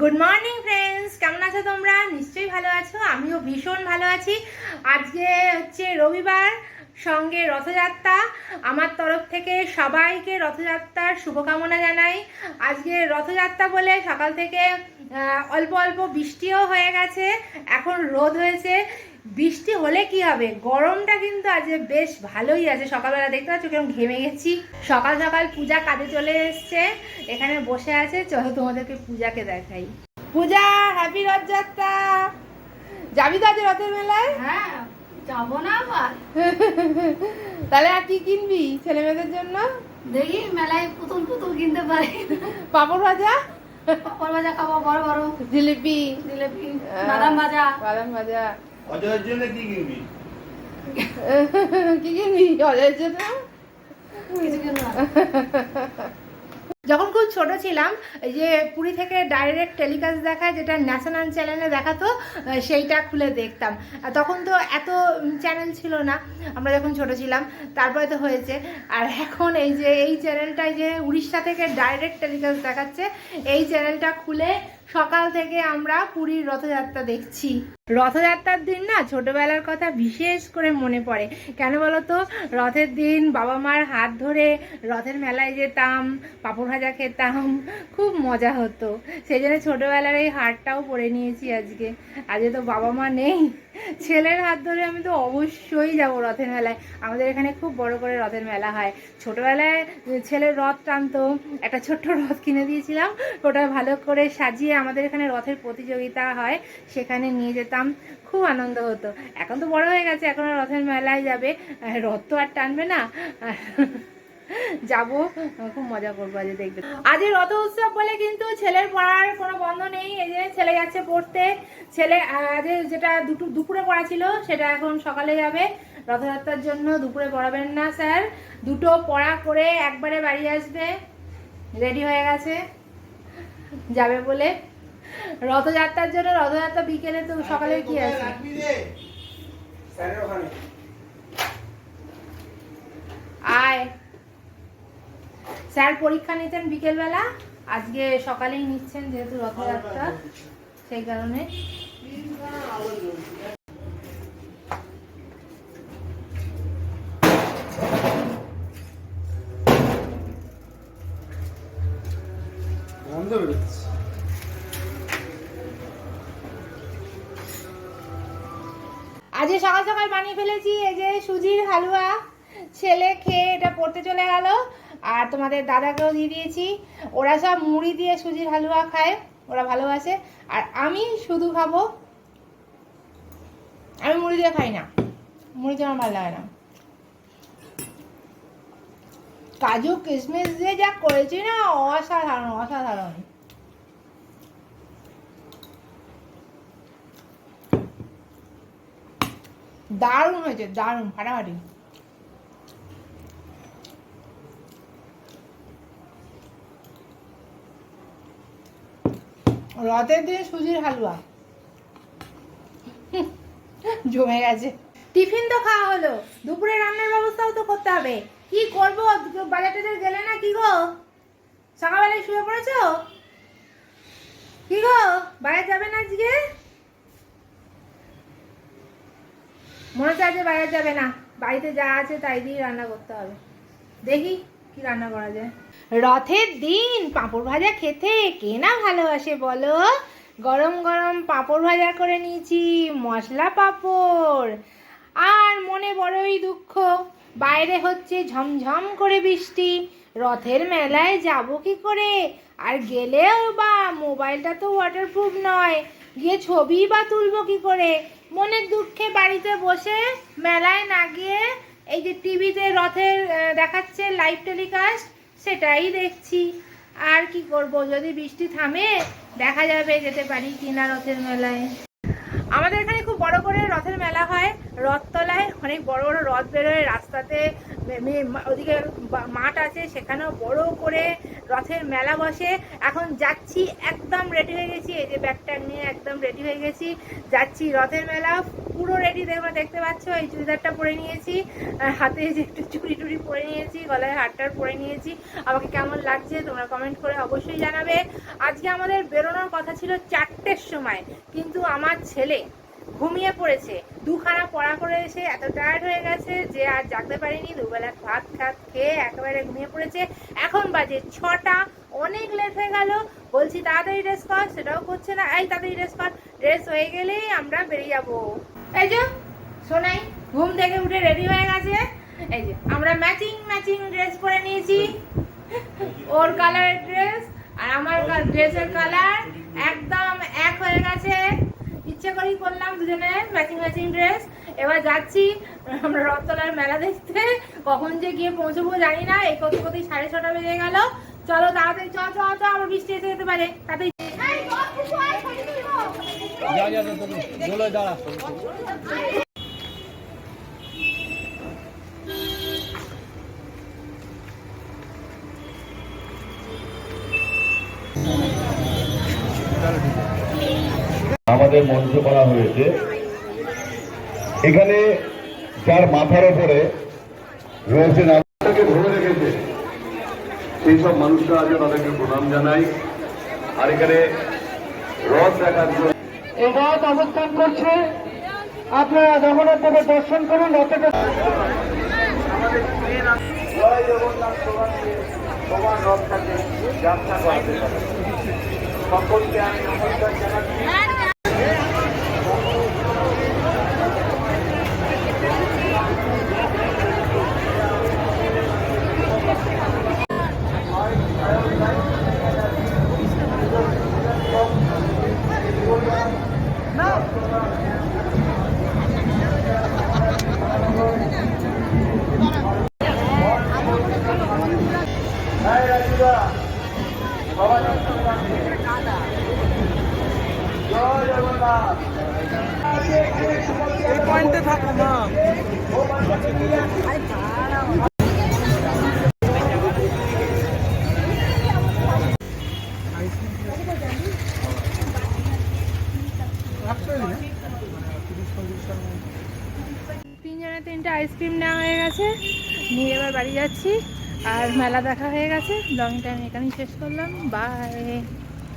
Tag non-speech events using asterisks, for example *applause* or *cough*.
Good morning friends কেমন আছো তোমরা? নিশ্চয়ই ভালো আছো। আমিও ভীষণ ভালো আছি। আজকে হচ্ছে রবিবার, সঙ্গে রথযাত্রা। আমার তরফ থেকে সবাইকে রথযাত্রার শুভকামনা জানাই। আজকে রথযাত্রা বলে সকাল থেকে অল্প অল্প বৃষ্টিও হয়ে গেছে। এখন রোদ হয়েছে। বৃষ্টি হলে কি হবে? গরমটা কিন্তু আজকে বেশ ভালোই আছে। সকালবেলা দেখতে পাচ্ছ কেমন ঘেমে গেছি। সকাল সকাল পূজা কাজে চলে এসছে। এখানে বসে আছে। চলো তোমাদেরকে পূজাকে দেখাই। পূজা হ্যাপি রথযাত্রা! যাবি তো আজ রথের মেলায়? হ্যাঁ যাব না আবার। *laughs* তাহলে আর কি কিনবি ছেলে মেয়েদের জন্য? দেখি মেলায় পুতুল পুতুল কিনতে পারি। পাপড় ভাজা? পাপড় ভাজা খাব বড় বড়। জিলিপি। জিলেপি বাদাম ভাজা। বাদাম ভাজা। অজয়ের জন্য কি কিনবি? কি কিনবি? অজয়ের জন্য। যখন খুব ছোট ছিলাম যে পুরী থেকে ডাইরেক্ট টেলিকাস্ট দেখায় যেটা ন্যাশনাল চ্যানেলে দেখাতো সেইটা খুলে দেখতাম। আর তখন তো এত চ্যানেল ছিল না। আমরা যখন ছোট ছিলাম তারপরে তো হয়েছে। আর এখন এই যে এই চ্যানেলটাই যে উড়িষ্যা থেকে ডাইরেক্ট টেলিকাস্ট দেখাচ্ছে এই চ্যানেলটা খুলে সকাল থেকে আমরা পুরীর রথযাত্রা দেখছি। রথযাত্রার দিন না ছোটবেলার কথা বিশেষ করে মনে পড়ে। কেন বলো তো রথের দিন বাবা মার হাত ধরে রথের মেলায় যেতাম, পাঁপড় ভাজা খেতাম, খুব মজা হতো। সেই জন্য ছোটোবেলার এই হারটাও পরে নিয়েছি আজকে। আজকে তো বাবা মা নেই। ছেলের হাত ধরে আমি তো অবশ্যই যাব রথের মেলায়। আমাদের এখানে খুব বড় করে রথের মেলা হয়। ছোটোবেলায় ছেলের রথ টানতো, একটা ছোট্ট রথ কিনে দিয়েছিলাম। ওটা ভালো করে সাজিয়ে আমাদের এখানে রথের প্রতিযোগিতা হয়, সেখানে নিয়ে যেতাম। খুব আনন্দ হতো। এখন তো বড় হয়ে গেছে, এখন রথের মেলায় যাবে। রথ তো আর টানবে না। যাব খুব মজা করব আজ দেখবে। আজ রথ উৎসব বলে কিন্তু ছেলের পড়ার কোনো বন্ধ নেই এই যে ছেলে যাচ্ছে পড়তে। ছেলে আজ যেটা দুটো দুপুরে পড়া ছিল সেটা এখন সকালে যাবে। রথযাত্রার জন্য দুপুরে পড়াবেন না স্যার। দুটো পড়া করে একবারে বাড়ি আসবে। রেডি হয়ে গেছে। যাবে বলে। রথযাত্রার জন্য রথযাত্রা বিকেলে তো সকালে কি আছে? স্যার পরীক্ষা নিতেন বিকেলবেলা। আজকে সকালেই নিচ্ছেন যেহেতু রথযাত্রা সেই কারণে। আজকে সকাল সকাল বানিয়ে ফেলেছি এই যে সুজির হালুয়া ছেলে খেয়ে এটা পড়তে চলে গেল। আর তোমাদের দাদাকেও দিয়ে দিয়েছি। ওরা সব মুড়ি দিয়ে সুজির হালুয়া খায়, ওরা ভালোবাসে। আর আমি শুধু খাব, আমি মুড়ি দিয়ে খাই না। মুড়ি দিয়ে আমার ভালো লাগে না। কাজু কিশমিশ দিয়ে যা করেছি না, অসাধারণ অসাধারণ। দারুণ হয়েছে, দারুণ, ফাটাফাটি। রথের দিন সুজির হালুয়া। জমে গেছে। টিফিন তো খাওয়া হলো। দুপুরে রান্নার ব্যবস্থাও তো করতে হবে। কি করব? বাজার টাজার গেলে না কি গো? সকালবেলায় শুয়ে পড়েছো? কি গো? যাবে না আজকে? মনে হচ্ছে আজকে বাইরে যাবে না। বাড়িতে যা আছে তাই দিয়ে রান্না করতে হবে। দেখি কি রান্না করা যায়। রথের দিন, পাঁপড় ভাজা খেতে কে না ভালোবাসে বলো? গরম গরম পাঁপড় ভাজা করে নিয়েছি, মশলা পাঁপড়। আর মনে বড়ই দুঃখ, বাইরে হচ্ছে ঝমঝম করে বৃষ্টি। রথের মেলায় যাব কি করে? আর গেলেও বা মোবাইলটা তো ওয়াটারপ্রুফ নয়, গিয়ে ছবি বা তুলবো কি করে? মনের দুঃখে বাড়িতে বসে মেলায় না গিয়ে এই যে টিভিতে রথের দেখাচ্ছে লাইভ টেলিকাস্ট সেটাই দেখছি। আর কি করব? যদি বৃষ্টি থামে, দেখা যাবে যেতে পারি কিনা রথের মেলায়। আমাদের এখানে খুব বড় করে রথের মেলা হয়। রথতলায় অনেক বড় বড় রথ বেরোয়। রাস্তাতে ওদিকে মাঠ আছে, সেখানেও বড় করে রথের মেলা বসে। এখন যাচ্ছি, একদম রেডি হয়ে গেছি। এই যে ব্যাগ ট্যাগ নিয়ে একদম রেডি হয়ে গেছি। যাচ্ছি রথের মেলা। পুরো রেডি তোমরা দেখতে পাচ্ছ? এই চুড়িদারটা পরে নিয়েছি। হাতে যে একটু চুড়ি টুড়ি পরে নিয়েছি, গলায় হারটার পরে নিয়েছি। আমাকে কেমন লাগছে তোমরা কমেন্ট করে অবশ্যই জানাবে। আজকে আমাদের বেরোনোর কথা ছিল চারটের সময়, কিন্তু আমার ছেলে ঘুমিয়ে পড়েছে। দুখানা পড়া করে এসে এত টায়ার্ড হয়ে গেছে যে আর জাগতে পারিনি। দুবেলা ভাত খাত খেয়ে একেবারে ঘুমিয়ে পড়েছে। এখন বাজে ছটা, অনেক লেট হয়ে গেল। বলছি, তাড়াতাড়ি ড্রেস কর, সেটাও করছে না। এই তাড়াতাড়ি ড্রেস কর। ড্রেস হয়ে গেলেই আমরা বেরিয়ে যাব। এই যে, সোনাই, ঘুম থেকে উঠে রেডি হয়ে গেছে। এই যে, আমরা ম্যাচিং ম্যাচিং ড্রেস পরে নিয়েছি। ওর কালারের ড্রেস আর আমার ড্রেসের কালার একদম এক হয়ে গেছে। ইচ্ছে করেই করলাম দুজনে ম্যাচিং ম্যাচিং ড্রেস এবার যাচ্ছি আমরা রথতলার মেলা দেখতে। কখন যে গিয়ে পৌঁছবো জানি না। এই কত কতই সাড়ে ছটা বেজে গেল। চলো তাড়াতাড়ি চ চ চ আবার বৃষ্টি এসে যেতে পারে। তাড়াতাড়ি যা যা যা তুমি দোলে দাঁড়া আমাদের মঞ্চ করা হয়েছে। এখানে যার মাথার উপরে রয়েছে নামটাকে ধরে রেখেছে। সেই সব মানুষরা আজও তাদেরকে প্রণাম জানাই। আর এখানে রথ দেখার জন্য এই রথ অবস্থান করছে। আপনারা জগন্নাথ দেবের দর্শন করুন, রথে যাত্রা সকলকে আমি নমস্কার জানাচ্ছি। জগন্নাথ পয়েন্টে থাকো মা। তিনজনে তিনটে আইসক্রিম নেওয়া হয়ে গেছে। নিয়ে এবার বাড়ি যাচ্ছি। আর মেলা দেখা হয়ে গেছে। ব্লগিংটা আমি এখানেই শেষ করলাম। বাই